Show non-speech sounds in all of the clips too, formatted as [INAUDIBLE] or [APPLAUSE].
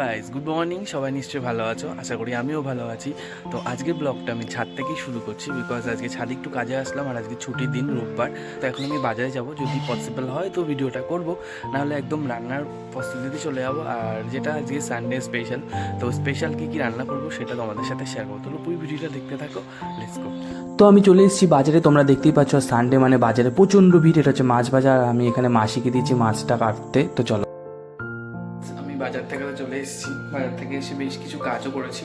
Guys good morning সবাই নিশ্চয়ই ভালো আছো? আশা করি আমিও ভালো আছি। তো আজকের ব্লগটা আমি ছাদ থেকেই শুরু করছি বিকজ আজকে ছাদে একটু কাজে আসলাম আর আজকে ছুটির দিন রোববার। তো এখন আমি বাজারে যাব, যদি পসিবল হয় তো ভিডিওটা করব। নাহলে একদম রান্নার প্রস্তুতিতে চলে যাব। আর যেটা আজকে সানডে স্পেশাল তো স্পেশাল কী কী রান্না করব সেটা তোমাদের সাথে শেয়ার করব। তো পুরো ভিডিওটা দেখতে থাকো লেটস গো তো আমি চলে এসেছি বাজারে, তোমরা দেখতেই পাচ্ছ সানডে মানে বাজারে প্রচণ্ড ভিড়। এটা হচ্ছে মাছ বাজার, আমি এখানে মাসিকে দিয়েছি মাছটা কাটতে। তো চলো। বাজার থেকে চলে এসেছি। বাজার থেকে এসে বেশ কিছু কাজও করেছি।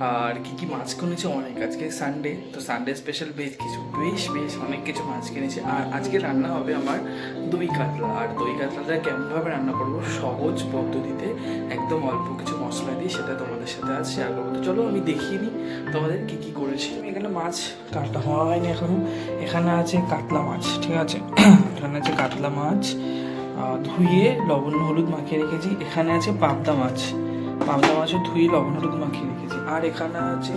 আর কি কি মাছ কিনেছি? অনেক। আজকে সানডে তো সানডে স্পেশাল বেশ কিছু, বেশ বেশ অনেক কিছু মাছ কিনেছি। আর আজকে রান্না হবে আমার দই কাতলা। আর দই কাতলাটা কেমনভাবে রান্না করব? সহজ পদ্ধতিতে, একদম অল্প কিছু মশলা দিয়ে সেটা তোমাদের সাথে আজ শেয়ার করব। তো চলো আমি দেখিয়ে নিই তোমাদের কী কী করেছি। এখানে মাছ কাটা হয়নি এখনও। এখানে আছে কাতলা মাছ, ঠিক আছে? [CLEARS THROAT] এখানে আছে কাতলা মাছ ধুয়ে লবণ হলুদ মাখিয়ে রেখেছি। এখানে আছে পাবদা মাছ। পাবদা মাছও ধুয়ে লবণ হলুদ মাখিয়ে রেখেছি। আর এখানে আছে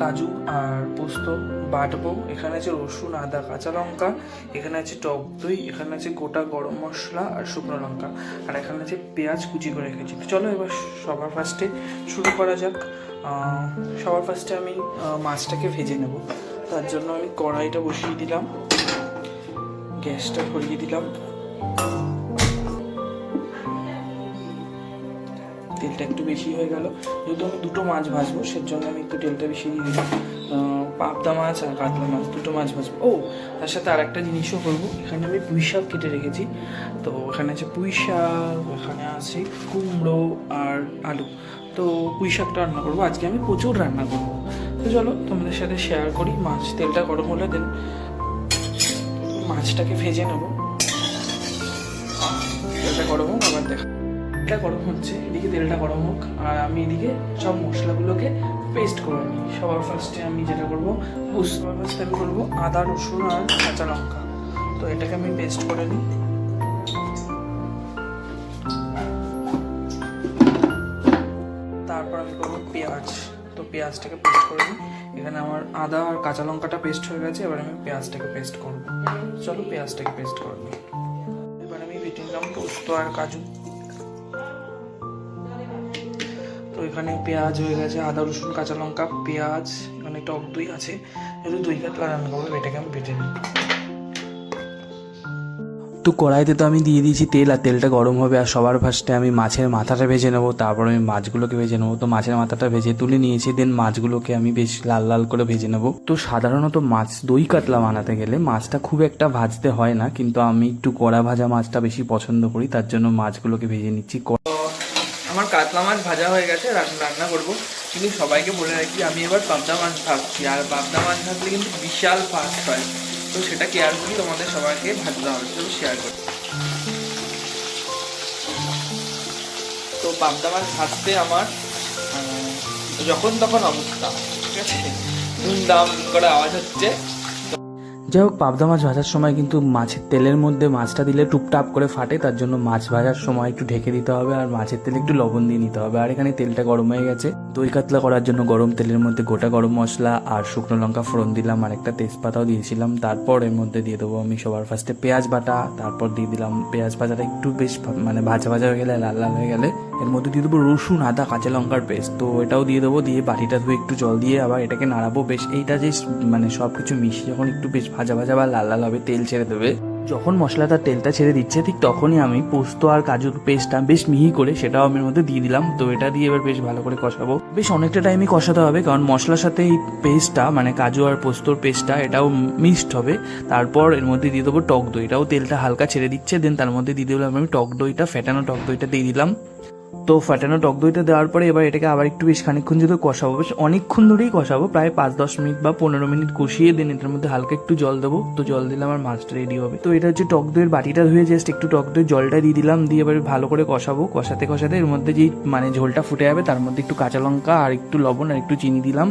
কাজু আর পোস্ত বাটবো। এখানে আছে রসুন, আদা, কাঁচা লঙ্কা। এখানে আছে টক দই। এখানে আছে গোটা গরম মশলা আর শুকনো লঙ্কা। আর এখানে আছে পেঁয়াজ কুচি করে রেখেছি। তো চলো এবার সবার ফার্স্টে শুরু করা যাক। সবার ফার্স্টে আমি মাছটাকে ভেজে নেব। তার জন্য আমি কড়াইটা বসিয়ে দিলাম। গ্যাসটা ভরিয়ে দিলাম। তেলটা একটু বেশি হয়ে গেল। যেহেতু আমি দুটো মাছ ভাজবো সের জন্য আমি একটু তেলটা বেশি দিয়ে দিলাম। পাবদা মাছ আর কাতলা মাছ, দুটো মাছ ভাজবো। ও, তার সাথে আর একটা জিনিসও করব। এখানে আমি পুঁই শাক কেটে রেখেছি। তো ওখানে আছে পুঁই শাক ওখানে আছে কুমড়ো আর আলু। তো পুঁই শাকটা রান্না করব। আজকে আমি প্রচুর রান্না করব। তো চলো, তোমাদের সাথে শেয়ার করি। মাছ তেলটা গরম হলে দেন মাছটাকে ভেজে নেব। তেলটা গরম আবার দেখা তেলটা গরম হচ্ছে, এদিকে তেলটা গরম হোক, আর আমি এদিকে সব মশলাগুলোকে পেস্ট করে নিই। সবার ফার্স্টে আমি যেটা করব সবার ফার্স্টে আমি করব, আদা, রসুন আর কাঁচা লঙ্কা। তো এটাকে আমি পেস্ট করে নিই। তারপর আমি করব পেঁয়াজ। তো পেঁয়াজটাকে পেস্ট করে নিই। এখানে আমার আদা আর কাঁচা লঙ্কাটা পেস্ট হয়ে গেছে, এবার আমি পেঁয়াজটাকে পেস্ট করব। চলো পেঁয়াজটাকে পেস্ট করে নিই। এবার আমি বেটে নিলাম পোস্ত আর কাজু তো এখানে পেঁয়াজ হয়ে গেছে, আদা, রসুন, কাঁচা লঙ্কা, পেঁয়াজ এখানে টক দই আছে। যেহেতু দই কাতলা রান্না করব এটাকে আমি বেটে নিই। তো কড়াইতে তো আমি দিয়ে দিয়েছি তেল, আর তেলটা গরম হবে, আর সবার ফার্স্টে আমি মাছের মাথাটা ভেজে নেব। তারপর আমি মাছগুলোকে ভেজে নেব। তো মাছের মাথাটা ভেজে তুলে নিয়েছি দেন মাছগুলোকে আমি বেশ লাল লাল করে ভেজে নেব। তো সাধারণত মাছ, দই কাতলা বানাতে গেলে মাছটা খুব একটা ভাজতে হয় না, কিন্তু আমি একটু কড়া ভাজা মাছটা বেশি পছন্দ করি, তার জন্য মাছগুলোকে ভেজে নিচ্ছি। আমার কাতলা মাছ ভাজা হয়ে গেছে রান্না করব। কিন্তু সবাইকে বলে রাখি, আমি এবার পাবদা মাছ ভাবছি, আর পাবদা মাছ ভাজলে কিন্তু বিশাল ফাস্ট হয়। তো সেটা কেয়ার করি, তোমাদের সবাইকে ভাজতে হবে, তো শেয়ার করি। তো পাবদা মাছ ভাজতে আমার যখন তখন অবস্থা, ঠিক আছে? ধুমধাম করে আওয়াজ হচ্ছে। যাই হোক, পাবদা মাছ ভাজার সময় কিন্তু মাছের তেলের মধ্যে মাছটা দিলে টুপটাপ করে ফাটে, তার জন্য মাছ ভাজার সময় একটু ঢেকে দিতে হবে আর মাছের তেলে একটু লবণ দিয়ে নিতে হবে। আর এখানে তেলটা গরম হয়ে গেছে। দই কাতলা করার জন্য গরম তেলের মধ্যে গোটা গরম মশলা আর শুকনো লঙ্কা ফোড়ন দিলাম আর একটা তেজপাতাও দিয়েছিলাম। তারপর এর মধ্যে দিয়ে দেবো আমি সবার ফার্স্টে পেঁয়াজ বাটা, তারপর দিয়ে দিলাম পেঁয়াজ ভাজাটা একটু বেশ মানে ভাজা ভাজা হয়ে গেলে, লাল লাল হয়ে গেলে এর মধ্যে দিয়ে দেবো রসুন, আদা, কাঁচা লঙ্কার পেস্ট। তো এটাও দিয়ে দেবো, দিয়ে বাটিটা ধুয়ে একটু জল দিয়ে আবার এটাকে নাড়াবো। বেশ, এইটা যে মানে সব কিছু মিশিয়ে যখন একটু বেশ ভাজা ভাজা বা লাল লাল হবে, তেল ছেড়ে দেবে। যখন মশলাটা তেলটা ছেড়ে দিচ্ছে, ঠিক তখনই আমি পোস্ত আর কাজুর পেস্টটা বেশ মিহি করে সেটাও আমি মধ্যে দিয়ে দিলাম। তো এটা দিয়ে এবার বেশ ভালো করে কষাবো। বেশ অনেকটা টাইমই কষাতে হবে, কারণ মশলার সাথে এই পেস্টটা মানে কাজু আর পোস্তর পেস্টটা, এটাও মিক্সড হবে। তারপর এর মধ্যে দিয়ে দেবো টক দই। এটাও তেলটা হালকা ছেড়ে দিচ্ছে, দেন তার মধ্যে দিয়ে দিলাম আমি টক দইটা, ফেটানো টক দইটা দিয়ে দিলাম। তো ফাটানো টক দইটা দেওয়ার পরে এবার এটাকে আবার একটু বেশ খানিক্ষণ যদি কষাবো, বেশ অনেকক্ষণ ধরেই কষাবো, প্রায় পাঁচ দশ মিনিট বা পনেরো মিনিট কষিয়ে দিন এটার মধ্যে হালকা একটু জল দেবো। তো জল দিলে আমার মাছটা রেডি হবে। তো এটা হচ্ছে টক দইয়ের বাটিটা ধুয়ে জাস্ট একটু টক দই জলটা দিয়ে দিলাম, দিয়ে এবার ভালো করে কষাবো। কষাতে কষাতে এর মধ্যে যেই মানে ঝোলটা ফুটে যাবে, তার মধ্যে একটু কাঁচা লঙ্কা আর একটু লবণ আর একটু চিনি দিলাম।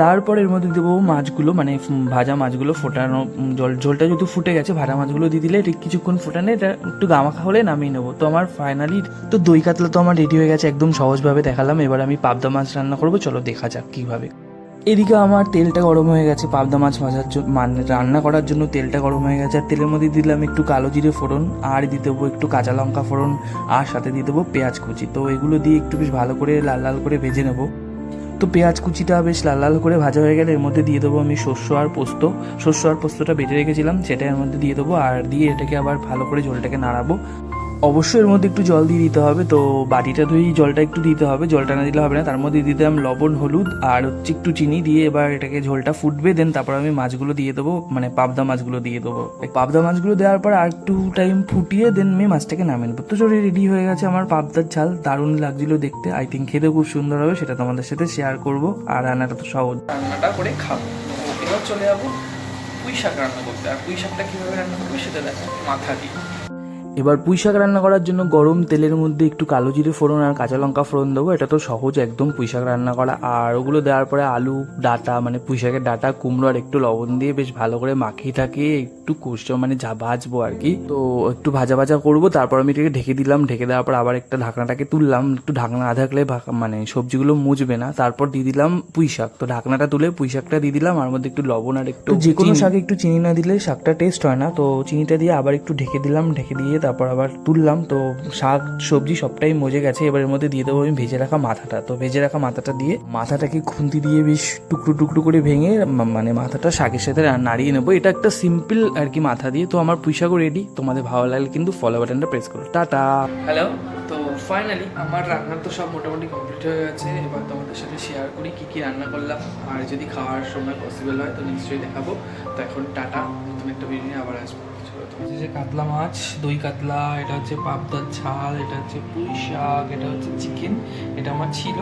তারপর এর মধ্যে দেবো মাছগুলো মানে ভাজা মাছগুলো ফোটানো জল, ঝোলটা যেহেতু ফুটে গেছে, ভাজা মাছগুলো দিয়ে দিলে ঠিক কিছুক্ষণ ফোটানে এটা একটু গামাখা হলে নামিয়ে নেব। তো আমার ফাইনালি তো দই কাতলা তো আমার রেডি হয়ে গেছে, একদম সহজভাবে দেখালাম। এবার আমি পাবদা মাছ রান্না করব, চলো দেখা যাক কীভাবে। এদিকে আমার তেলটা গরম হয়ে গেছে, পাবদা মাছ ভাজার জন্য রান্না করার জন্য তেলটা গরম হয়ে গেছে। আর তেলের মধ্যে দিলাম একটু কালো জিরে ফোড়ন, আর দিয়ে দেবো একটু কাঁচা লঙ্কা ফোড়ন, আর সাথে দিয়ে দেবো পেঁয়াজ কুচি। তো এগুলো দিয়ে একটু বেশ ভালো করে, লাল লাল করে ভেজে নেব। তো পেঁয়াজ কুচিটা বেশ লাল লাল করে ভাজা হয়ে গেলে এর মধ্যে দিয়ে দেবো আমি শস্য আর পোস্ত। শস্য আর পোস্তটা বেটে রেখেছিলাম সেটা এর মধ্যে দিয়ে দেবো। আর দিয়ে এটাকে আবার ভালো করে ঝোলটাকে নাড়াবো। অবশ্যই এর মধ্যে একটু জল দিয়ে দিতে হবে। তো বাটিটা ধুয়েই জলটা একটু দিতে হবে। জলটা না দিলে হবে না। তার মধ্যে দিয়ে দিলাম লবণ, হলুদ আর হচ্ছে একটু চিনি দিয়ে এবার এটাকে ঝোলটা ফুটবে। দেন তারপর আমি মাছগুলো দিয়ে দেবো। মানে পাবদা মাছগুলো দিয়ে দেবো। পাবদা মাছগুলো দেওয়ার পর আর একটু টাইম ফুটিয়ে দেন আমি মাছটাকে নামিয়ে নেব। তো চলে রেডি হয়ে গেছে আমার পাবদার ঝাল। দারুণ লাগছিল দেখতে। আই থিঙ্ক খেতে খুব সুন্দর হবে। সেটা তোমাদের সাথে শেয়ার করব। আর রান্নাটা তো সহজ। রান্নাটা করে খাব। এবার চলে যাব পুঁই শাক রান্না করতে। আর পুঁই শাকটা কীভাবে রান্না করব সেটা দেখো মাথা দিয়ে। এবার পুঁই শাক রান্না করার জন্য গরম তেলের মধ্যে একটু কালো জিরে ফোড়ন আর কাঁচা লঙ্কা ফোড়ন দেবো। এটা তো সহজ একদম পুঁই শাক রান্না করা। আর ওগুলো দেওয়ার পরে আলু ডাটা মানে পুঁই শাকের ডাটা কুমড়ো আর একটু লবণ দিয়ে বেশ ভালো করে মাখিয়ে টাকিয়ে একটু কষতে মানে যা ভাজবো আর কি। তো একটু ভাজা ভাজা করব তারপর আমি এটাকে ঢেকে দিলাম। ঢেকে দেওয়ার পর আবার একটা ঢাকনাটাকে তুললাম। একটু ঢাকনা না থাকলে মানে সবজিগুলো মুজবে না। তারপর দিয়ে দিলাম পুঁই শাক। তো ঢাকনাটা তুলে পুঁই শাকটা দিয়ে দিলাম। আর মধ্যে একটু লবণ আর একটু যে কোনো শাকে একটু চিনি না দিলে শাকটা টেস্ট হয় না। তো চিনিটা দিয়ে আবার একটু ঢেকে দিলাম। ঢেকে দিয়ে তারপর আবার তুললাম, তো শাক, সবজি সবটাই মজে গেছে। এবার এর মধ্যে দিয়ে দেবো আমি ভেজে রাখা মাথাটা। তো ভেজে রাখা মাথাটা দিয়ে মাথাটাকে খুন্তি দিয়ে বেশ টুকরো টুকরো করে ভেঙে মানে মাথাটা শাকের সাথে নাড়িয়ে নেব। এটা একটা সিম্পল আর কি মাথা দিয়ে। তো আমার পুঁইশাকও রেডি তোমাদের ভালো লাগলে কিন্তু ফলো বাটনটা প্রেস করো। টাটা! হ্যালো তো ফাইনালি আমার রান্না তো সব মোটামুটি কমপ্লিট হয়ে গেছে। এবার তোমাদের সাথে শেয়ার করি কী কী রান্না করলাম। আর যদি খাওয়ার সময় পসিবল হয়, তো নিশ্চয়ই দেখাবো। তো এখন টাটা, নতুন একটা বিরিয়ানি আবার আসব। হচ্ছে যে কাতলা মাছ, দই কাতলা, এটা হচ্ছে পাবদার ছাল এটা হচ্ছে পুঁই শাক, এটা হচ্ছে চিকেন এটা আমার ছিল।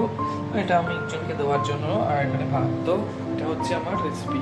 এটা আমি একজনকে দেওয়ার জন্য, আর এখানে ভাত। তো এটা হচ্ছে আমার রেসিপি